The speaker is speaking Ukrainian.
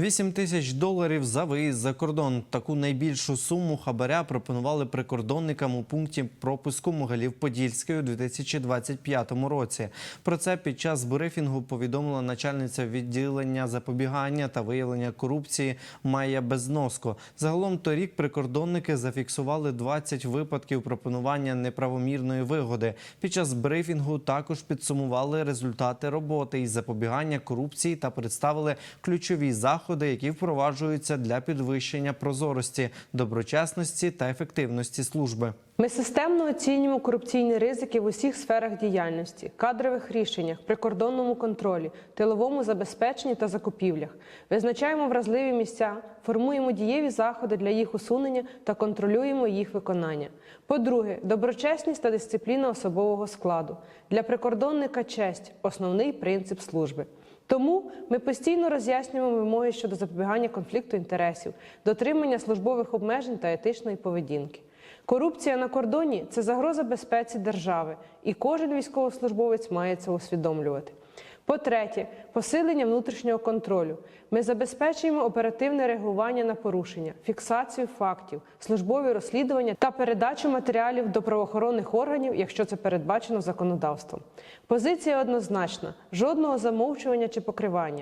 8 тисяч доларів за виїзд за кордон. Таку найбільшу суму хабаря пропонували прикордонникам у пункті пропуску Могилів-Подільської у 2025 році. Про це під час брифінгу повідомила начальниця відділення запобігання та виявлення корупції Майя Безноско. Загалом торік прикордонники зафіксували 20 випадків пропонування неправомірної вигоди. Під час брифінгу також підсумували результати роботи із запобігання корупції та представили ключові заходи, які впроваджуються для підвищення прозорості, доброчесності та ефективності служби. Ми системно оцінюємо корупційні ризики в усіх сферах діяльності, кадрових рішеннях, прикордонному контролі, тиловому забезпеченні та закупівлях. Визначаємо вразливі місця, формуємо дієві заходи для їх усунення та контролюємо їх виконання. По-друге, доброчесність та дисципліна особового складу. Для прикордонника честь основний принцип служби. Тому ми постійно роз'яснюємо вимоги щодо запобігання конфлікту інтересів, дотримання службових обмежень та етичної поведінки. Корупція на кордоні це загроза безпеці держави, і кожен військовослужбовець має це усвідомлювати. По-третє, посилення внутрішнього контролю. Ми забезпечуємо оперативне реагування на порушення, фіксацію фактів, службові розслідування та передачу матеріалів до правоохоронних органів, якщо це передбачено законодавством. Позиція однозначна: жодного замовчування чи покривання.